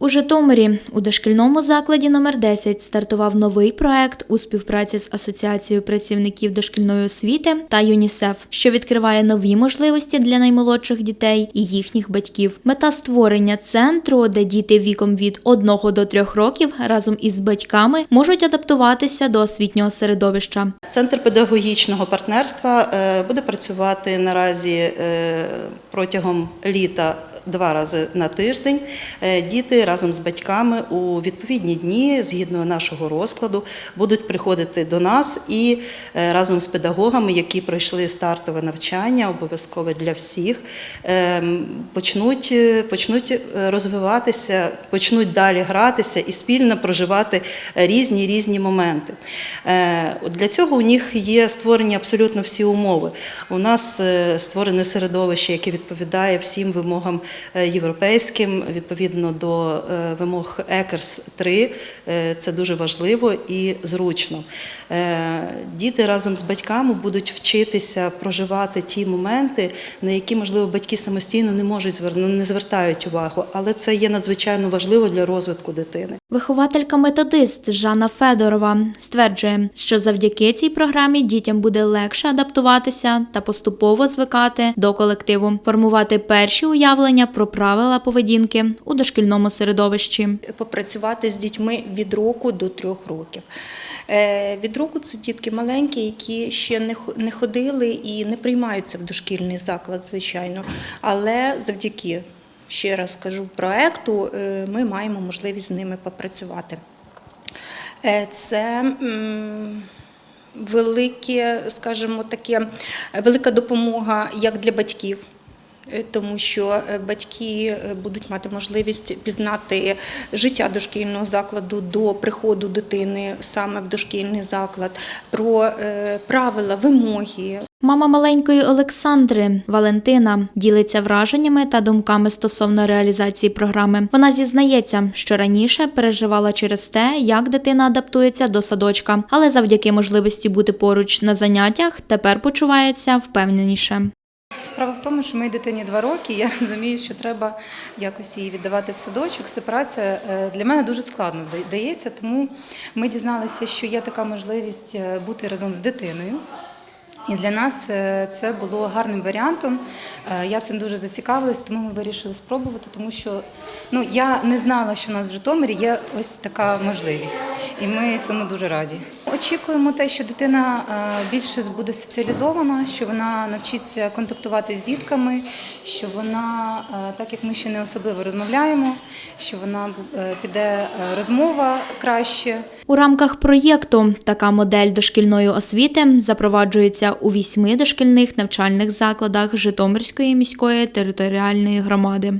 У Житомирі у дошкільному закладі номер 10 стартував новий проект у співпраці з Асоціацією працівників дошкільної освіти та ЮНІСЕФ, що відкриває нові можливості для наймолодших дітей і їхніх батьків. Мета створення центру, де діти віком від 1 до 3 років разом із батьками можуть адаптуватися до освітнього середовища. Центр педагогічного партнерства е, буде працювати наразі е, протягом літа. Два рази на тиждень Е, діти разом з батьками у відповідні дні, згідно нашого розкладу, будуть приходити до нас і е, разом з педагогами, які пройшли стартове навчання, обов'язкове для всіх, е, почнуть, е, почнуть розвиватися, почнуть далі гратися і спільно проживати різні різні моменти. Для цього у них є створені абсолютно всі умови. У нас створене середовище, яке відповідає всім вимогам європейським, відповідно до е, вимог ЕКРС 3. Е, Це дуже важливо і зручно. Е, Діти разом з батьками будуть вчитися проживати ті моменти, на які, можливо, батьки самостійно не можуть звернути, не звертають увагу, але це є надзвичайно важливо для розвитку дитини. Вихователька-методист Жанна Федорова стверджує, що завдяки цій програмі дітям буде легше адаптуватися та поступово звикати до колективу, формувати перші уявлення про правила поведінки у дошкільному середовищі. попрацювати з дітьми від року до трьох років. Е, Від року це дітки маленькі, які ще не хо- ходили і не приймаються в дошкільний заклад, звичайно. Але завдяки, ще раз кажу, проекту е, ми маємо можливість з ними попрацювати. Е, Це велике, скажімо таке, велика допомога як для батьків. Е, Тому що е, батьки е, будуть мати можливість пізнати життя дошкільного закладу до приходу дитини саме в дошкільний заклад, про правила, вимоги, Мама маленької Олександри Валентина ділиться враженнями та думками стосовно реалізації програми. Вона зізнається, що раніше переживала через те, як дитина адаптується до садочка, але завдяки можливості бути поруч на заняттях тепер почувається впевненіше. Справа в тому, що моїй дитині два роки. Я розумію, що треба якось її віддавати в садочок. Сепарація е, для мене дуже складно дається, тому ми дізналися, що є така можливість е, бути разом з дитиною. І для нас е, це було гарним варіантом. Я цим дуже зацікавилась, тому ми вирішили спробувати, тому що ну, я не знала, що в нас в Житомирі є ось така можливість, і ми цьому дуже раді. Очікуємо те, що дитина е, більше буде соціалізована, що вона навчиться контактувати з дітками, що вона, е, так як ми ще не особливо розмовляємо, що вона е, піде розмова краще. У рамках проєкту така модель дошкільної освіти запроваджується у вісьми дошкільних навчальних закладах Житомирської міської територіальної громади.